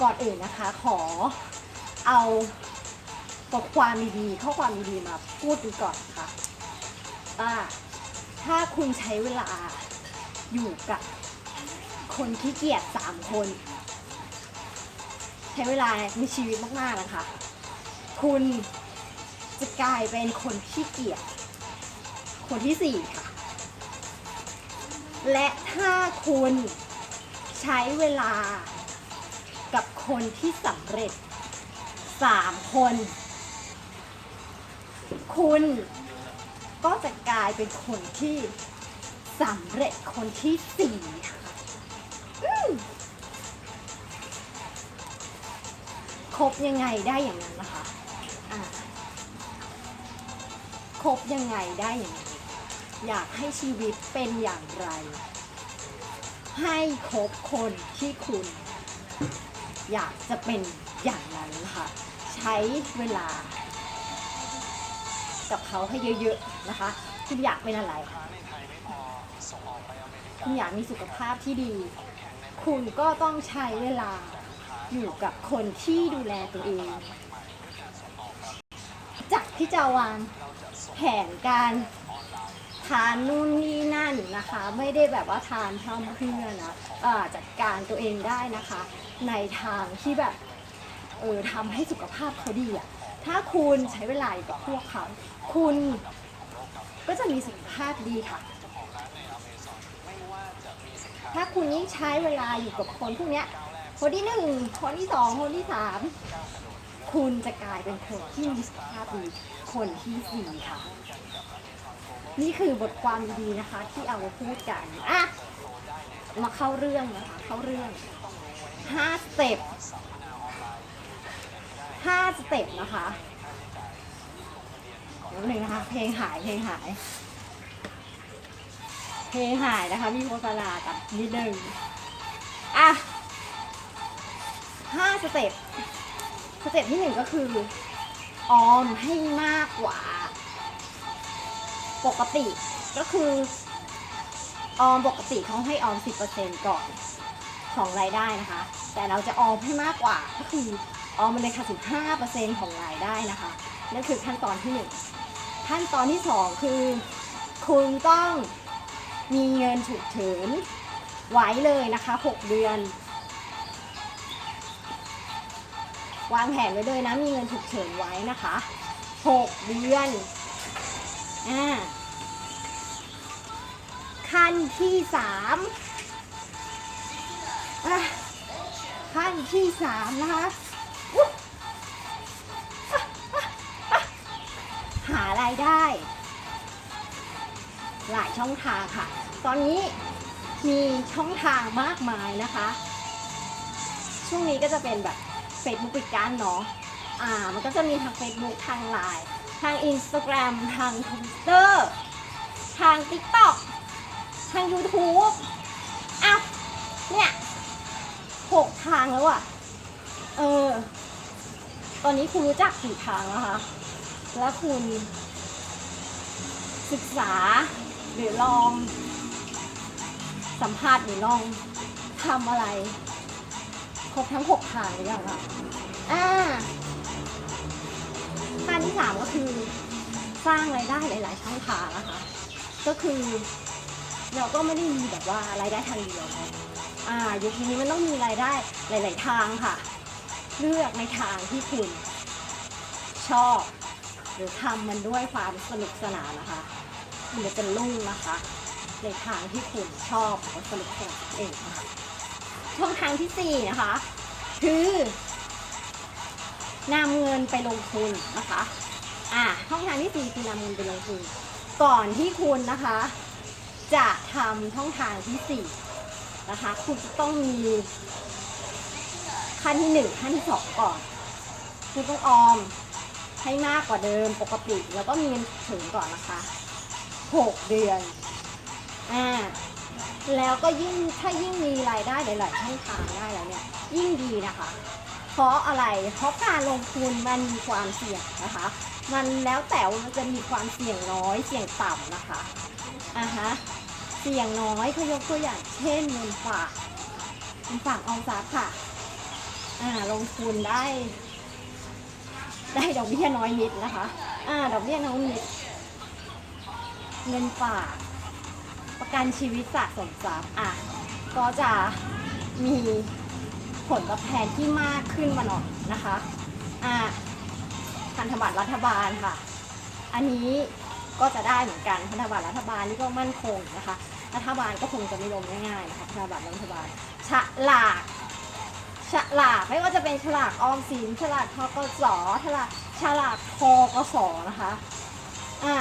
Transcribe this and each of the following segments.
ก่อนอื่นนะคะขอเอาบทความดีๆข้อความดีๆมาพูดดูก่อนค่ะว่าถ้าคุณใช้เวลาอยู่กับคนขี้เกียจสามคน ใช้เวลาในชีวิตมากๆนะคะ คุณจะกลายเป็นคนขี้เกียจคนที่สี่ค่ะ และถ้าคุณใช้เวลา กับคนที่สำเร็จสามคน คุณก็จะกลายเป็นคนที่สำเร็จคนที่สี่ค่ะครบยังไงได้อย่างนั้นนะคะะครบยังไงได้อย่างนั้นอยากให้ชีวิตเป็นอย่างไร ให้ครบคนที่คุณ อยากจะเป็นอย่างนั้นค่ะ ใช้เวลา กับเขาให้เยอะๆนะคะ คุณอยากเป็นอะไร คุณอยากมีสุขภาพที่ดี คุณก็ต้องใช้เวลาอยู่กับคนที่ดูแลตัวเอง จากที่จะวางแผนการทานนู่นนี่นั่นนะคะ ไม่ได้แบบว่าทานพร่ำเพื่อนะจัดการตัวเองได้นะคะ ในทางที่แบบเออทำให้สุขภาพเขาดีอะถ้าคุณใช้เวลาอยู่กับพวกเขา คุณก็จะมีสุขภาพดีค่ะ ถ้าคุณยิ่งใช้เวลาอยู่กับคนพวกเนี้ยคนที่หนึ่งคนที่สองคนที่สามคุณจะกลายเป็นคนที่มีสุขภาพดีคนที่สี่ค่ะ นี่คือบทความดีๆนะคะ ที่เอามาพูดกันอะมาเข้าเรื่องนะคะ เข้าเรื่อง ห้าสเต็ปห้าสเต็ปนะคะเดี๋ยวหนึ่งนะคะ เพลงหายเพลงหาย เพลงหายนะคะ มีโฆษณากันนิดนึงอะห้าสเต็ปสเต็ปที่หนึ่งก็คือออมให้มากกว่า ปกติก็คือออมปกติเขาให้ออม 10%ก่อน ของรายได้นะคะ แต่เราจะออมให้มากกว่าก็คือออมมันเลยค่ะ15%ของรายได้นะคะ นั่นคือขั้นตอนที่หนึ่งขั้นตอนที่สองคือ คุณต้องมีเงินฉุกเฉินไว้เลยนะคะ 6 เดือน วางแผนไว้เลยนะ มีเงินฉุกเฉินไว้นะคะ 6 เดือนอ่าขั้นที่สาม ขั้นที่สามนะคะ หารายได้ หลายช่องทางค่ะ ตอนนี้มีช่องทางมากมายนะคะ ช่วงนี้ก็จะเป็นแบบ Facebook ปิดกั้นเนาะอ่า มันก็จะมีทาง Facebook ทาง Line ทาง Instagram ทาง Twitter ทาง TikTok ทาง YouTube อ้าเนี่ยางแล้วอะเออ ตอนนี้คุณรู้จักกี่ทางแล้วคะ แล้วคุณศึกษาหรือลอง สัมภาษณ์หรือลองทำอะไร ครบทั้งหกทางหรือยังคะอ่าขั้นที่สามก็คือ สร้างรายได้หลาย ๆ ช่องทางนะคะ ก็คือเราก็ไม่ได้มีแบบว่ารายได้ทางเดียวเนาะ อ่ายุคนี้มันต้องมีรายได้หลาย ๆ ทางค่ะ เลือกในทางที่คุณชอบ หรือทำมันด้วยความสนุกสนานนะคะมันจะเป็นลุ่งนะคะ ในทางที่คุณชอบและสนุกสนานเองะคะช่องทางที่สี่นะคะ คือนำเงินไปลงทุนนะคะ อ่าช่องทางที่สี่คือนำเงินไปลงทุน ก่อนที่คุณนะคะ จะทำช่องทางที่สี่ นะคะ คุณจะต้องมีขั้นที่หนึ่งขั้นที่สองก่อน คุณต้องออมให้มากกว่าเดิมปกติแล้วก็มีเงินถึงก่อนนะคะหกเดือนอ่าแล้วก็ยิ่งถ้ายิ่งมีรายได้หลายๆช่องทางได้แล้วเนี่ยยิ่งดีนะคะ เพราะอะไรเพราะการลงทุนมันมีความเสี่ยงนะคะ มันแล้วแต่ว่ามันจะมีความเสี่ยงน้อยเสี่ยงต่ำนะคะอ่าฮะ เสี่ยงน้อยเขายกตัวอย่างเช่นเงินฝากเงินฝากออมทรัพย์ค่ะ อ่าลงทุนได้ ได้ดอกเบี้ยน้อยนิดนะคะ อ่า ดอกเบี้ยน้อยนิด เงินฝากประกันชีวิตสะสมทรัพย์อะก็จะมีผลตอบแทนที่มากขึ้นมาหน่อยนะคะ อ่าพันธบัตรรัฐบาลค่ะ อันนี้ ก็จะได้เหมือนกันพันธบัตรรัฐบาลนี่ก็มั่นคงนะคะ รัฐบาลก็คงจะไม่ล้มง่ายๆนะคะพันธบัตรรัฐบาลฉลากฉลากไม่ว่าจะเป็นฉลากออมสินฉลากทกสฉลากฉลากทกสนะคะอ่า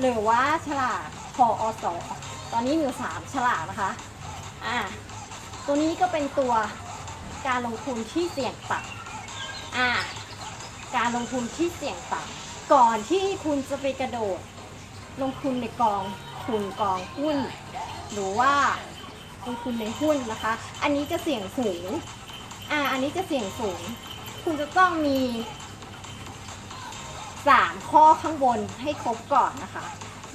หรือว่าฉลากพออสตอนนี้มีอสามฉลากนะคะอ่าตัวนี้ก็เป็นตัวการลงทุนที่เสี่ยงต่ำอ่าการลงทุนที่เสี่ยงต่ำ ก่อนที่คุณจะไปกระโดด ลงทุนในกองทุนกองหุ้น หรือว่าลงทุนในหุ้นนะคะ อันนี้จะเสี่ยงสูง อ่า อันนี้จะเสี่ยงสูง คุณจะต้องมีสามข้อข้างบนให้ครบก่อนนะคะ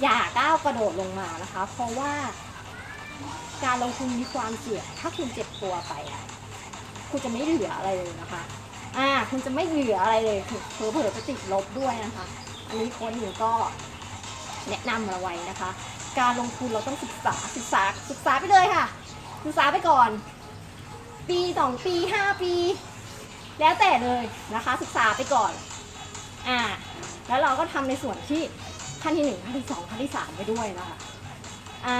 อย่าก้าวกระโดดลงมานะคะ เพราะว่า การลงทุนมีความเสี่ยง ถ้าคุณเจ็บตัวไป คุณจะไม่เหลืออะไรเลยนะคะ อ่าคุณจะไม่เหลืออะไรเลยเผลอเผลอๆจะติดลบด้วยนะคะ อันนี้คนหนึ่งก็แนะนำเราไว้นะคะ การลงทุนเราต้องศึกษาศึกษาศึกษาไปเลยค่ะ ศึกษาไปก่อน ปีสองปีห้าปี แล้วแต่เลยนะคะ ศึกษาไปก่อนอ่าแล้วเราก็ทำในส่วนที่ขั้นที่หนึ่งขั้นที่สองขั้นที่สามไปด้วยนะคะอ่า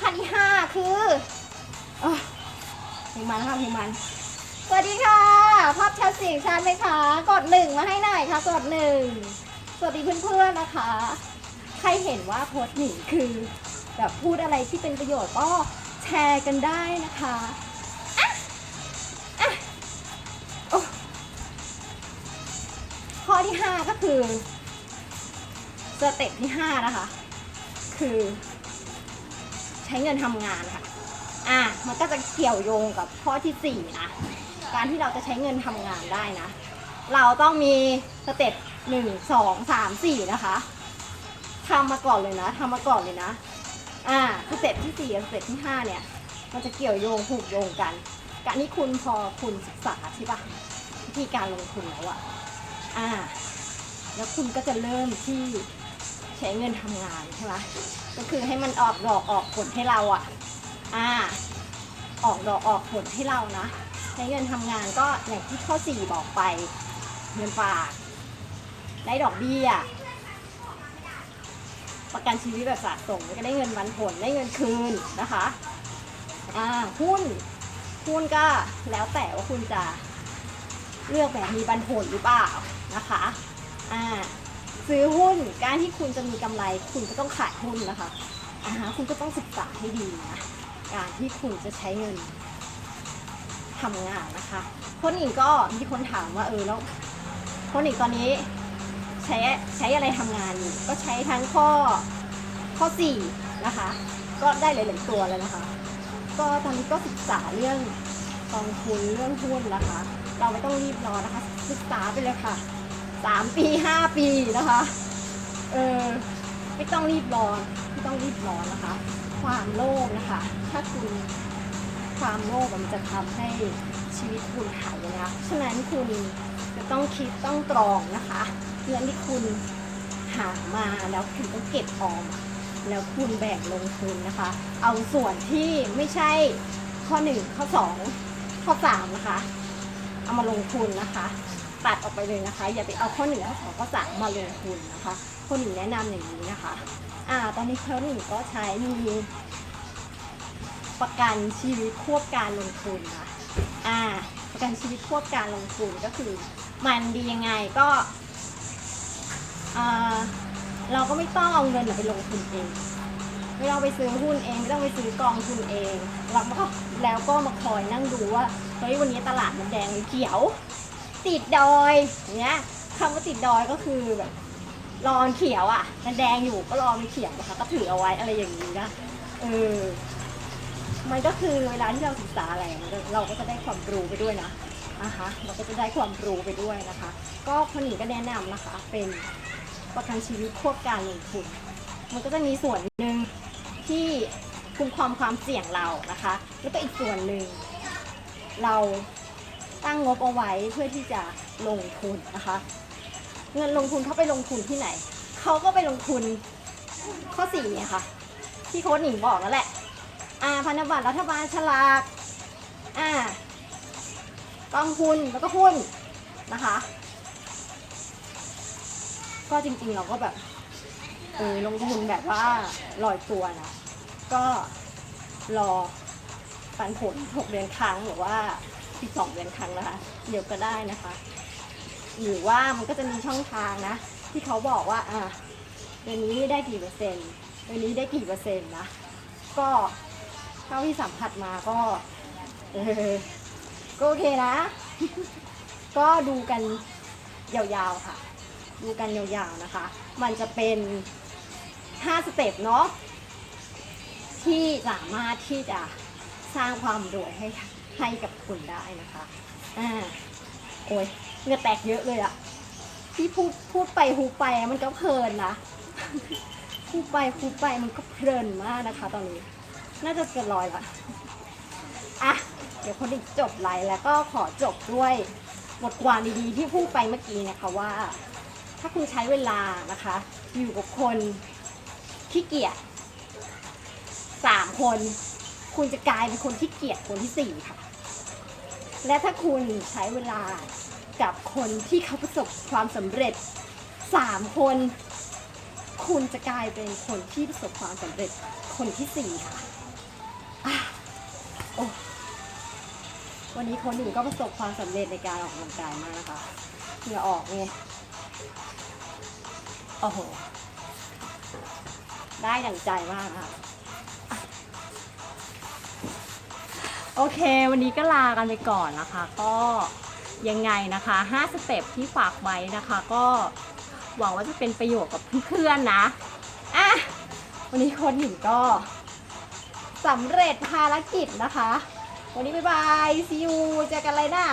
ขั้นที่ห้าคือเออเพลงมันค่ะเพลงมัน สวัสดีค่ะภาพชัดเสียงชัดไหมคะ กดหนึ่งมาให้หน่อยค่ะ กดหนึ่งสวัสดีเพื่อนๆนะคะ ใครเห็นว่าโพสต์หนิงคือแบบพูดอะไรที่เป็นประโยชน์ก็แชร์กันได้นะคะอะอะโอ้ข้อที่ 5 ก็คือสเต็ปที่ 5 นะคะ คือ ใช้เงินทำงานค่ะ อะ มันก็จะเกี่ยวโยงกับข้อที่ 4 นะ การที่เราจะใช้เงินทำงานได้นะ เราต้องมีสเต็ปหนึ่งสองสามสี่นะคะทำมาก่อนเลยนะทำมาก่อนเลยนะ อ่าสเต็ปที่สี่สเต็ปที่ห้าเนี่ย มันจะเกี่ยวโยงผูกโยงกันการที่คุณพอคุณศึกษาใช่ปะวิธีการลงทุนแล้วอะอ่า แล้วคุณก็จะเริ่มที่ใช้เงินทำงานใช่ไหมก็คือให้มันออกดอกออกผลให้เราอะอ่า ออกดอกออกผลให้เรานะ ช้เงินทำงานก็อย่างที่ข้อสี่บอกไปเงินฝากได้ดอกเบี้ยประกันชีวิตแบบสะสมก็ได้เงินวันผลได้เงินคืนนะคะอ่าหุ้นหุ้นก็แล้วแต่ว่าคุณจะเลือกแบบมีปันผลหรือเปล่านะคะอ่าซื้อหุ้นการที่คุณจะมีกำไร คุณก็ต้องขายหุ้นนะคะอ่าฮะคุณก็ต้องศึกษาให้ดีนะการที่คุณจะใช้เงิน ทำงานนะคะคนอื่นก็มีคนถามว่าเออแล้วคนอื่นตอนนี้ใช้ใช้อะไรทำงานอยู่ก็ใช้ทั้งข้อข้อสี่นะคะ ก็ได้หลาย ๆ ตัวแล้วนะคะ ก็ตอนนี้ก็ศึกษาเรื่องกองทุนเรื่องหุ้นนะคะ เราไม่ต้องรีบร้อนนะคะ ศึกษาไปเลยค่ะสามปีห้าปีนะคะเออไม่ต้องรีบร้อนไม่ต้องรีบร้อนนะคะ ความโลภนะคะ ถ้าคุณ ความโลภมันจะทำให้ชีวิตคุณหายนะฉะนั้นคุณจะต้องคิดต้องตรองนะคะเงินที่คุณหามาแล้วคุณต้องเก็บออมแล้วคุณแบ่งลงทุนนะคะ เอาส่วนที่ไม่ใช่ข้อหนึ่งข้อสองข้อสามนะคะ เอามาลงทุนนะคะตัดออกไปเลยนะคะ อย่าไปเอาข้อหนึ่งข้อสองข้อสามมาลงทุนนะคะข้อหนึ่งแนะนำอย่างนี้นะคะ อ่า ตอนนี้ข้อหนึ่งก็ใช้มี ประกันชีวิตควบการลงทุนนะอ่า ประกันชีวิตควบการลงทุนก็คือ มันดียังไงก็เราก็ไม่ต้องเอาเงินไปลงทุนเอง ไม่ต้องไปซื้อหุ้นเอง ไม่ต้องไปซื้อกองทุนเองแล้วก็แล้วก็มาคอยนั่งดูว่าเฮ้ยวันนี้ตลาดมันแดงหรือเขียว ติดดอยเงี้ยคำว่าติดดอยก็คือแบบรอมันเขียวอะ มันแดงอยู่ก็รอมันเขียวนะคะก็ถือเอาไว้อะไรอย่างนี้นะเออ มันก็คือเวลาที่เราศึกษาอะไรมันก็เราก็จะได้ความรู้ไปด้วยนะนะคะเราก็จะได้ความรู้ไปด้วยนะคะ ก็คนหนึ่งก็แนะนำนะคะ เป็นประกันชีวิตควบการลงทุนมันก็จะมีส่วนหนึ่งที่คุมครองความเสี่ยงเรานะคะ แล้วก็อีกส่วนหนึ่งเราตั้งงบเอาไว้เพื่อที่จะลงทุนนะคะ เงินลงทุนเขาไปลงทุนที่ไหนเขาก็ไปลงทุนข้อสี่เนี่ยค่ะ ที่โค้ดหนิงบอกนั่นแหละ อ่าพันธบัตรรัฐบาลฉลากอ่ากองทุนแล้วก็หุ้นนะคะ ก็จริงๆเราก็แบบเออลงทุนแบบว่าลอยตัวนะ ก็รอปันผล 6 เดือนครั้งหรือว่า 12 เดือนครั้งนะคะ เดี๋ยวก็ได้นะคะ หรือว่ามันก็จะมีช่องทางนะ ที่เขาบอกว่าอ่าเดือนนี้ได้กี่เปอร์เซ็นต์เดือนนี้ได้กี่เปอร์เซ็นต์นะ ก็ เท่าที่สัมผัสมาก็เออก็โอเคนะ ก็ดูกันยาวๆค่ะ ดูกันยาวๆนะคะ มันจะเป็น 5 สเต็ปเนาะที่สามารถที่จะสร้างความรวยให้ให้กับคุณได้นะคะอ่าโอ้ยเงือแตกเยอะเลยอะที่พูดพูดไปฮูไปมันก็เพลินนะพูดไปพูดไปมันก็เพลินมากนะคะตอนนี้ น่าจะเกินร้อยละอะ เดี๋ยวคนอีกจบไลน์แล้วก็ขอจบด้วยบทความดีๆที่พูดไปเมื่อกี้นะคะว่า ถ้าคุณใช้เวลานะคะ อยู่กับคนขี้เกียจสามคน คุณจะกลายเป็นคนที่เกียจคนที่สี่ค่ะ และถ้าคุณใช้เวลากับคนที่เขาประสบความสำเร็จสามคน คุณจะกลายเป็นคนที่ประสบความสำเร็จคนที่สี่ค่ะ วันนี้คนหนึ่งก็ประสบความสำเร็จในการออกกำลังกายมากนะคะเหงื่อออกไงโอ้โห ได้ดั่งใจมากค่ะ โอเค วันนี้ก็ลากันไปก่อนนะคะ ก็ยังไงนะคะ5สเต็ปที่ฝากไว้นะคะ ก็หวังว่าจะเป็นประโยชน์กับเพื่อนๆนะอะวันนี้คนหนึ่งก็ สำเร็จภารกิจนะคะ วันนี้บ๊ายบายซีอูเจอกันเลยนะ